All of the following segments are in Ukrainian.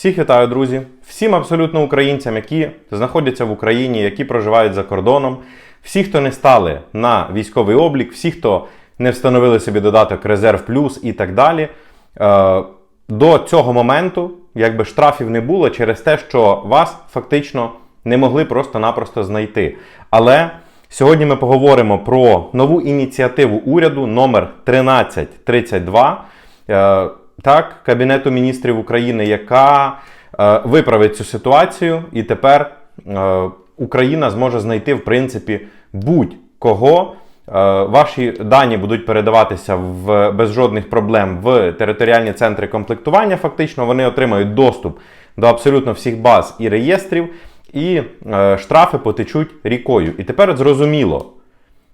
Всіх вітаю, друзі! Всім абсолютно українцям, які знаходяться в Україні, які проживають за кордоном, всі, хто не стали на військовий облік, всі, хто не встановили собі додаток Резерв Плюс і так далі. Е, До цього моменту, якби штрафів не було через те, що вас фактично не могли просто-напросто знайти. Але сьогодні ми поговоримо про нову ініціативу уряду номер 1332 е, так, Кабінету міністрів України, яка е, виправить цю ситуацію, і тепер е, Україна зможе знайти, в принципі, будь-кого. Е, Ваші дані будуть передаватися в, без жодних проблем в територіальні центри комплектування. Фактично, вони отримають доступ до абсолютно всіх баз і реєстрів, і е, штрафи потечуть рікою. І тепер зрозуміло,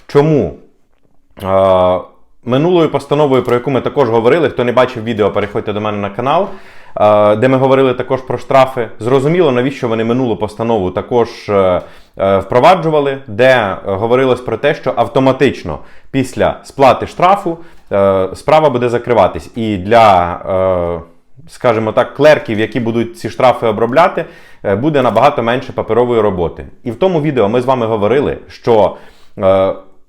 чому е, минулою постановою, про яку ми також говорили, хто не бачив відео, переходьте до мене на канал, е, де ми говорили також про штрафи. Зрозуміло, навіщо вони минулу постанову також е, е, впроваджували, де говорилось про те, що автоматично після сплати штрафу справа буде закриватись. І для. Скажімо так, клерків, які будуть ці штрафи обробляти, буде набагато менше паперової роботи. І в тому відео ми з вами говорили, що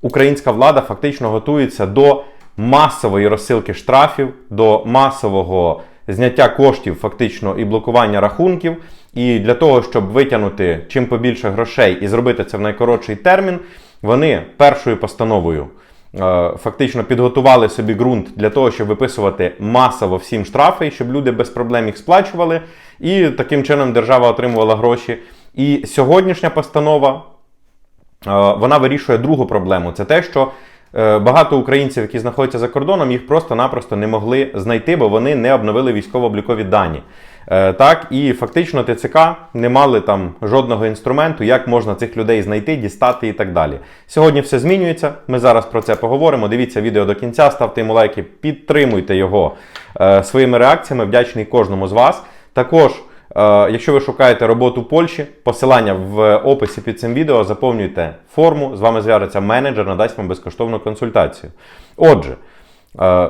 українська влада фактично готується до масової розсилки штрафів, до масового зняття коштів, фактично, і блокування рахунків. І для того, щоб витягнути чим побільше грошей і зробити це в найкоротший термін, вони першою постановою. Е, Фактично підготували собі ґрунт для того, щоб виписувати масово всім штрафи, щоб люди без проблем їх сплачували, і таким чином держава отримувала гроші. І сьогоднішня постанова е, вона вирішує другу проблему. Це те, що багато українців, які знаходяться за кордоном, їх просто-напросто не могли знайти, бо вони не обновили військово-облікові дані. Е, Так, і фактично ТЦК не мали там жодного інструменту, як можна цих людей знайти, дістати і так далі. Сьогодні все змінюється. Ми зараз про це поговоримо. Дивіться відео до кінця, ставте йому лайки, підтримуйте його е, своїми реакціями. Вдячний кожному з вас. Також, е, якщо ви шукаєте роботу в Польщі, посилання в описі під цим відео, заповнюйте форму. З вами зв'яжеться менеджер, надасть вам безкоштовну консультацію. Отже. Е,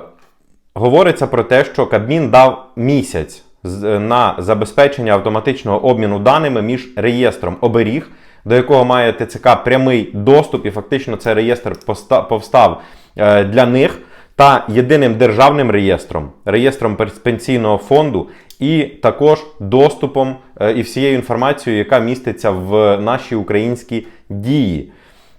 Говориться про те, що Кабмін дав місяць на забезпечення автоматичного обміну даними між реєстром оберіг, до якого має ТЦК прямий доступ, і фактично цей реєстр повстав е, для них, та єдиним державним реєстром, реєстром пенсійного фонду, і також доступом е, і всією інформацією, яка міститься в нашій українській дії.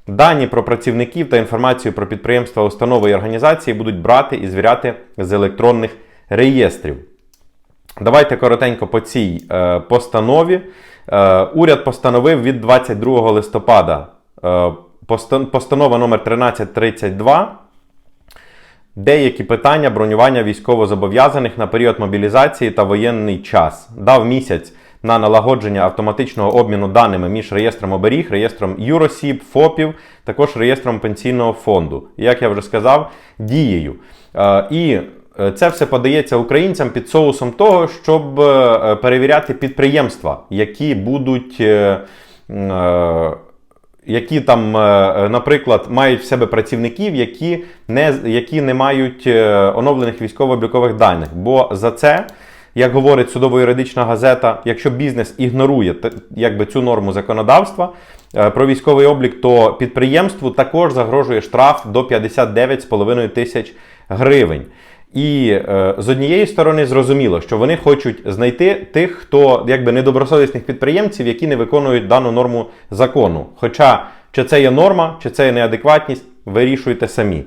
Дані про працівників та інформацію про підприємства, установи і організації будуть брати і звіряти з електронних реєстрів. Давайте коротенько по цій е, постанові. Е, уряд постановив від 22 листопада е, постанова номер 1332 деякі питання бронювання військовозобов'язаних на період мобілізації та воєнний час. Дав місяць на налагодження автоматичного обміну даними між реєстром оберіг, реєстром юросіб, ФОПів, також реєстром пенсійного фонду. Як я вже сказав, дією. Е, І е, це все подається українцям під соусом того, щоб е, перевіряти підприємства, які будуть. Е, е, які там, е, наприклад, мають в себе працівників, які не, які не мають е, оновлених військово-облікових даних. Бо за це, як говорить судово-юридична газета, якщо бізнес ігнорує якби, цю норму законодавства е, про військовий облік, то підприємству також загрожує штраф до 59,5 тисяч гривень. І е, з однієї сторони зрозуміло, що вони хочуть знайти тих, хто якби недобросовісних підприємців, які не виконують дану норму закону. Хоча чи це є норма, чи це є неадекватність, вирішуйте самі.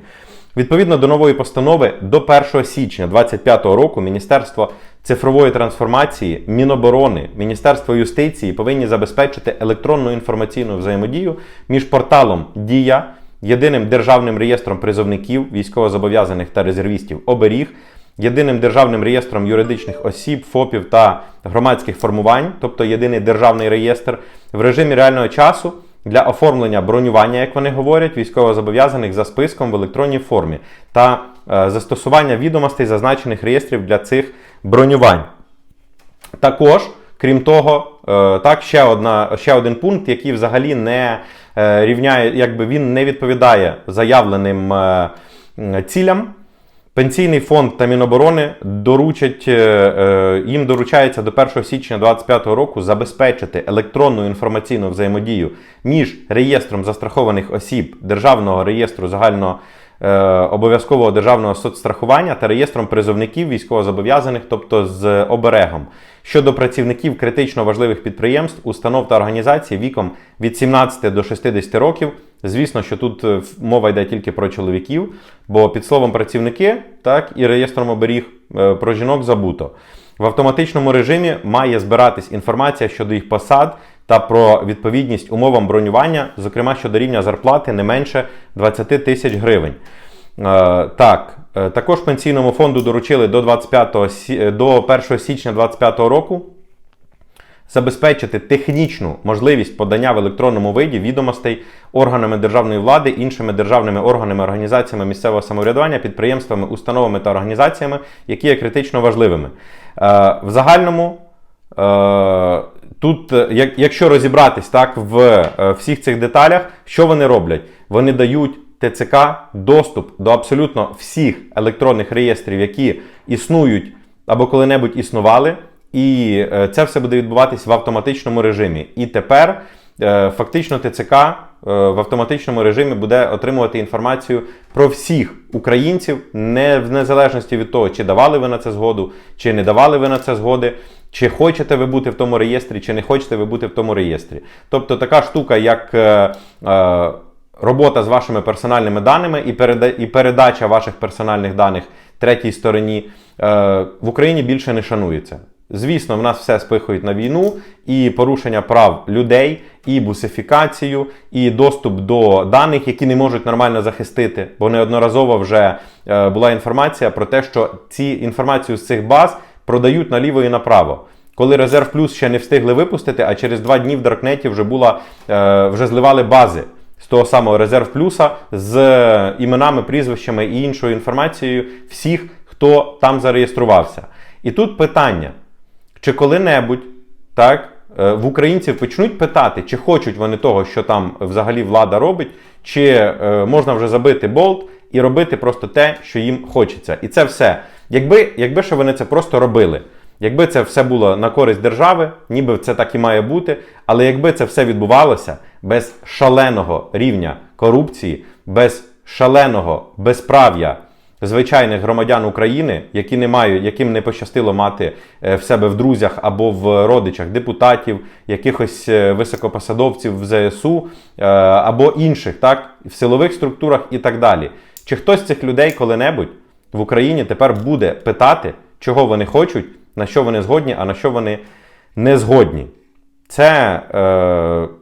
Відповідно до нової постанови, до 1 січня 2025 року Міністерство цифрової трансформації, Міноборони, Міністерство юстиції повинні забезпечити електронну інформаційну взаємодію між порталом Дія, єдиним державним реєстром призовників, військовозобов'язаних та резервістів оберіг, єдиним державним реєстром юридичних осіб, ФОПів та громадських формувань, тобто єдиний державний реєстр, в режимі реального часу для оформлення бронювання, як вони говорять, військовозобов'язаних за списком в електронній формі та е, застосування відомостей зазначених реєстрів для цих бронювань. Також, крім того, так, ще, одна, ще один пункт, який взагалі не е, рівняє, якби він не відповідає заявленим е, цілям. Пенсійний фонд та Міноборони доручать, е, е, їм доручається до 1 січня 2025 року забезпечити електронну інформаційну взаємодію між реєстром застрахованих осіб Державного реєстру загального е, обов'язкового державного соцстрахування та реєстром призовників військовозобов'язаних, тобто з оберегом. Щодо працівників критично важливих підприємств, установ та організацій віком від 17 до 60 років. Звісно, що тут е, мова йде тільки про чоловіків, бо під словом працівники, так і реєстром оберіг е, про жінок забуто. В автоматичному режимі має збиратись інформація щодо їх посад та про відповідність умовам бронювання, зокрема щодо рівня зарплати не менше 20 тисяч гривень. Е, Так, е, також пенсійному фонду доручили до 25 е, до 1 січня 2025 року забезпечити технічну можливість подання в електронному виді відомостей органами державної влади, іншими державними органами, організаціями місцевого самоврядування, підприємствами, установами та організаціями, які є критично важливими. В загальному. Тут, е, як- якщо розібратись так в е, всіх цих деталях, що вони роблять? Вони дають ТЦК доступ до абсолютно всіх електронних реєстрів, які існують або коли-небудь існували, і е, це все буде відбуватись в автоматичному режимі. І тепер фактично ТЦК в автоматичному режимі буде отримувати інформацію про всіх українців, не в незалежності від того, чи давали ви на це згоду, чи не давали ви на це згоди, чи хочете ви бути в тому реєстрі, чи не хочете ви бути в тому реєстрі. Тобто така штука, як. е, е, Робота з вашими персональними даними і, переда... і передача ваших персональних даних третій стороні е, в Україні більше не шанується. Звісно, в нас все спихують на війну і порушення прав людей, і бусифікацію, і доступ до даних, які не можуть нормально захистити. Бо неодноразово вже е, була інформація про те, що ці інформацію з цих баз продають наліво і направо. Коли Резерв Плюс ще не встигли випустити, а через два дні в Даркнеті вже була е, вже зливали бази з того самого Резерв Плюса з е, іменами, прізвищами і іншою інформацією всіх, хто там зареєструвався. І тут питання: чи коли-небудь так, е, в українців почнуть питати, чи хочуть вони того, що там взагалі влада робить, чи е, можна вже забити болт і робити просто те, що їм хочеться. І це все. Якби, якби ще вони це просто робили. Якби це все було на користь держави, ніби це так і має бути. Але якби це все відбувалося без шаленого рівня корупції, без шаленого безправ'я звичайних громадян України, які не мають, яким не пощастило мати е, в себе в друзях або в родичах депутатів, якихось е, високопосадовців в ЗСУ е, або інших, так, в силових структурах і так далі. Чи хтось з цих людей коли-небудь в Україні тепер буде питати, чого вони хочуть, на що вони згодні, а на що вони не згодні? Це е,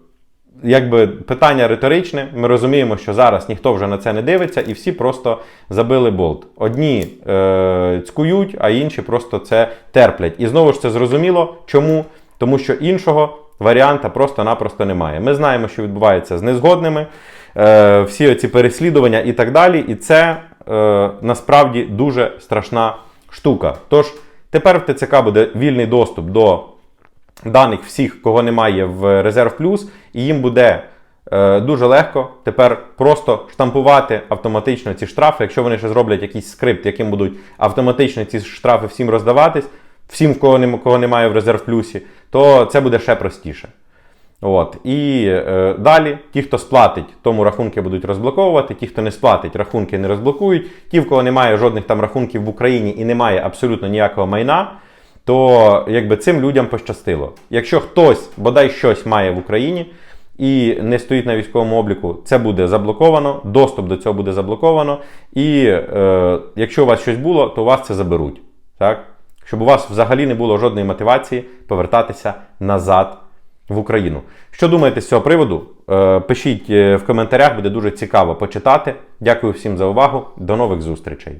якби питання риторичне. Ми розуміємо, що зараз ніхто вже на це не дивиться, і всі просто забили болт. Одні е, цькують, а інші просто це терплять. І знову ж це зрозуміло. Чому? Тому що іншого варіанта просто-напросто немає. Ми знаємо, що відбувається з незгодними, е, всі оці переслідування і так далі. І це е, насправді дуже страшна штука. Тож тепер в ТЦК буде вільний доступ до даних всіх, кого немає в Резерв Плюс, і їм буде е, дуже легко тепер просто штампувати автоматично ці штрафи. Якщо вони ще зроблять якийсь скрипт, яким будуть автоматично ці штрафи всім роздаватись, всім, кого, нем- кого немає в Резерв Плюсі, то це буде ще простіше. От. І е, далі ті, хто сплатить, тому рахунки будуть розблоковувати, ті, хто не сплатить, рахунки не розблокують. Ті, в кого немає жодних там рахунків в Україні і немає абсолютно ніякого майна, то якби цим людям пощастило. Якщо хтось бодай щось має в Україні і не стоїть на військовому обліку, це буде заблоковано, доступ до цього буде заблоковано. І е, якщо у вас щось було, то у вас це заберуть. Так? Щоб у вас взагалі не було жодної мотивації повертатися назад в Україну. Що думаєте з цього приводу? Е, Пишіть е, в коментарях, буде дуже цікаво почитати. Дякую всім за увагу. До нових зустрічей.